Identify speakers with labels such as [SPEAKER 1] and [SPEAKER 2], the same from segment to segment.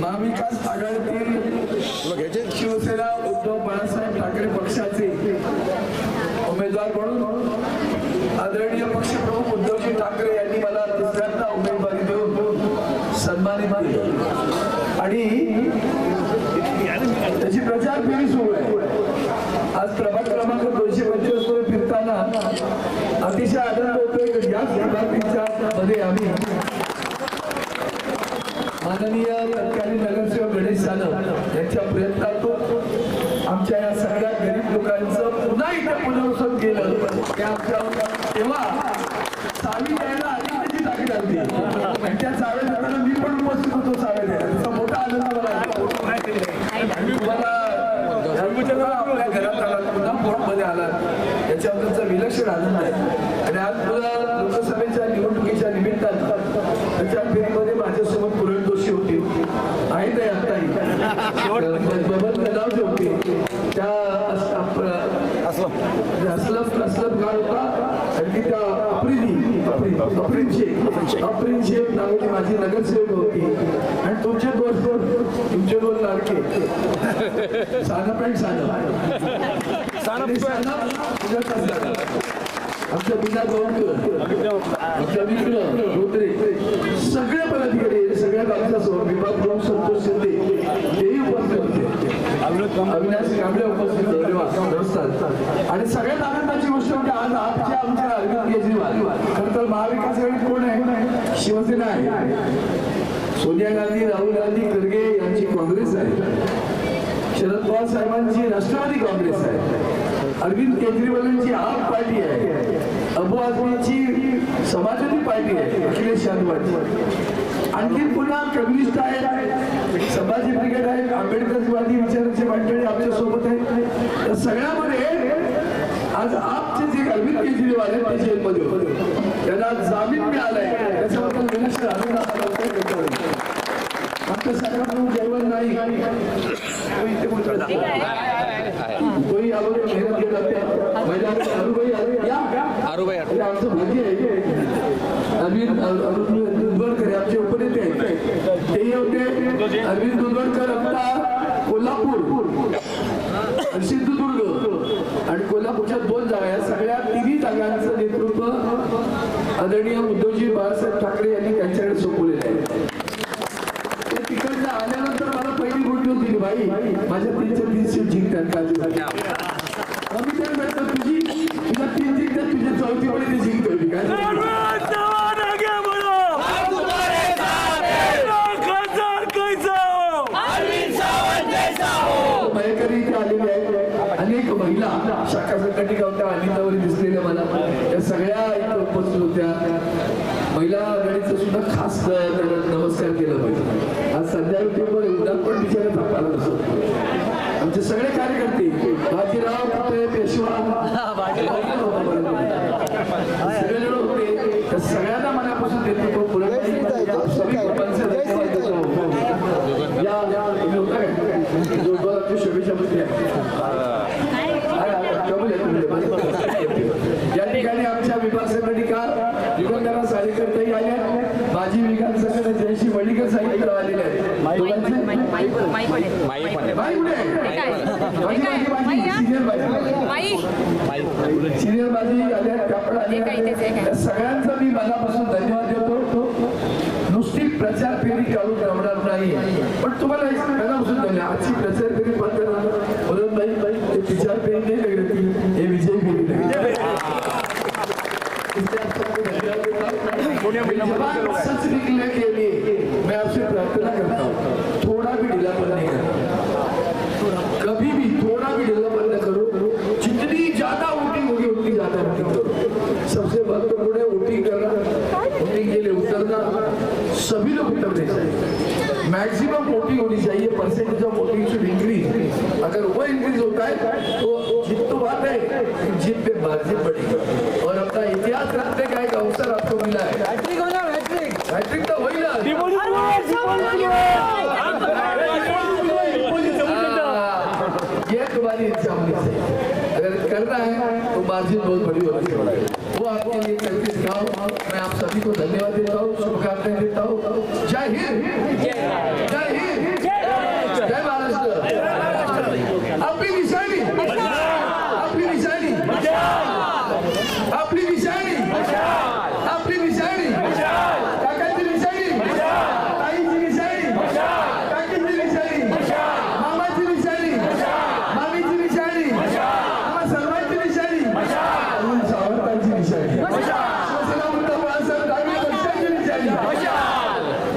[SPEAKER 1] महाविकास आघाडीतील शिवसेना उद्धव बाळासाहेब ठाकरे पक्षाचे उमेदवार म्हणून आदरणीय पक्षप्रमुख उद्धवजी ठाकरे यांनी मला तिसऱ्यांदा उमेदवारी देऊन सन्मानित केले. आणि त्याची प्रचार फेरी सुरू आहे. आज प्रभाग क्रमांक दोनशे पंचवीसमध्ये फिरताना अतिशय आनंद होतोय. की याच मध्ये आम्ही माननीय तत्कालीन नगरसेवक गणेश सानप यांच्या प्रयत्नातून आमच्या या सगळ्या गरीब लोकांचं पुन्हा इथे पुनर्वसन केलं. त्या आमच्या तेव्हा चावी द्यायला आधी त्याची ताकीद आली आणि त्या चाव्या देताना मी पण उपस्थित होतो चाव्या द्यायला त्याचा मोठा आनंद मला आहे. आणि तुम्हाला जन्मजन्म आपल्या घरात आलात पुन्हा पोर्टमध्ये आलात याच्याबद्दलचा विलक्षण आनंद आहे. आणि आज तुला लोकसभेच्या निवडणुकीच्या निमित्तानं प्रचार फेरीमध्ये माझ्यासोबत पुरण दोषी होते. आहे आत्ताही बबन कलावजे होते. त्या असलम. असलम गाव होता. आणि ती त्या अप्रिनी अप्रिन अप्रिन शेख नावाची माझी नगरसेवक होती आणि तुमचे दोन तुमचे दोन लाडके सानप आणि सानप आमच्या बिना आमच्या मित्र धोत्रे सगळे पदाधिकारी सगळ्या बाबतीचा विभाग प्रमुख संतोष शिंदे. होते अविनाश कांबळे उपस्थित नमस्कार आणि सगळ्यात आनंदाची गोष्ट म्हणजे आज आजच्या आमच्या अरविंद केजरीवाल. खर तर महाविकास आघाडी कोण आहे? शिवसेना आहे. सोनिया गांधी राहुल गांधी खरगे यांची काँग्रेस आहे. शरद पवार साहेबांची राष्ट्रवादी काँग्रेस आहे. अरविंद केजरीवालांची आप पार्टी आहे. अबू आझमीची समाजवादी पार्टी आहे. अखिलेश यादवांची. आणखी पुन्हा कम्युनिस्ट आहे. संभाजी ब्रिगेड आहे. आंबेडकरवादी विचारांची मंडळी आमच्यासोबत आहे तर सगळ्यामध्ये आज आपचे जे अरविंद केजरीवाल आहेत ते जेलमध्ये होते. त्यांना जामीन मिळालाय. त्याच्याबद्दल विलक्षण आनंद. आमच्या सगळ्यांना जेवण नाही. कोणी अगोदर मेहनत घेत महिला अरुबाई आले या. हे आमचं भाग्य आहे. अरविंद अरविंद दुधवडकर उपनेते आहेत तेही होते अरविंद दुधवडकर आता कोल्हापूर. सिंधुदुर्ग आणि कोल्हापूरच्या दोन जागा या सगळ्या तिन्ही जागांचं नेतृत्व आदरणीय उद्धवजी बाळासाहेब ठाकरे यांनी त्यांच्याकडे सोपवलेलं आहे. ते तिकडनं आल्यानंतर मला पहिली गोष्ट होती बाई माझ्या तीनशे तीन सीट जिंकतात का आम्ही तर म्हणतो तुझी तुझ्या तीन जिंकतात तुझ्या चौथी पण ती जिंकतो मी काय सांगू?
[SPEAKER 2] अरविंद सावंत आगे बढ़ो हम तुम्हारे साथ हैं अपना खानदान कैसा हो अरविंद सावंत जैसा हो
[SPEAKER 1] मयकरी इथे आलेले आहेत. अनेक महिला शाखा संघटनिका होत्या अनितावरी दिसलेल्या मला. त्या सगळ्या इथे उपस्थित होत्या. महिला आघाडीचं सुद्धा खास नमस्कार केला पाहिजे. आज सध्या उद्या पण बिचारे थांबायला नसतो आमचे सगळे कार्यकर्ते बाजीराव पुतळे पेशवा सगळे जण होते त्या सगळ्यांना मनापासून नेतृत्व पुढे सगळी कुटुंबांचे धन्यवाद देतो. या या तुम्ही होता काय? या. ठिकाणी आमच्या विभाग संघटनिका युगंधरा पवार कार्यकर्ताही आले आहेत. माजी विकास जयश्री वडीकर साहित्य आलेले आहेत. सिनियर माझी. आल्या कापड आल्या सगळ्यांचा मी मनापासून धन्यवाद देतो. नुसती प्रचार फेरी काढून जमणार नाही पण तुम्हाला सच निकलने के लिए मैं आपसे प्रार्थना करता हूँ थोड़ा भी ढीलापन नहीं करना कभी भी थोड़ा भी ढीलापन न करो जितनी ज़्यादा वोटिंग होगी उतनी ज़्यादा वोटिंग सबसे महत्वपूर्ण है वोटिंग करना वोटिंग के लिए उतरना सभी लोग उतरने चाहिए मैक्सिमम वोटिंग होनी चाहिए percentage of voting should increase अगर वो इंक्रीज होता है तो जीत तो बात है जीत पे मार्जिन बढ़ेगी। अपना इतिहास रखने का एक अवसर आपको मिला है हैट्रिक? तो वही ना हाँ, ये तुम्हारी इच्छा होनी चाहिए अगर करना है तो मार्जिन बहुत बड़ी होनी चाहिए वो आपके लिए करके दिखाओ मैं आप सभी को धन्यवाद देता हूँ शुभकामनाएं देता हूँ। जय हिंद।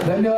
[SPEAKER 1] Дальше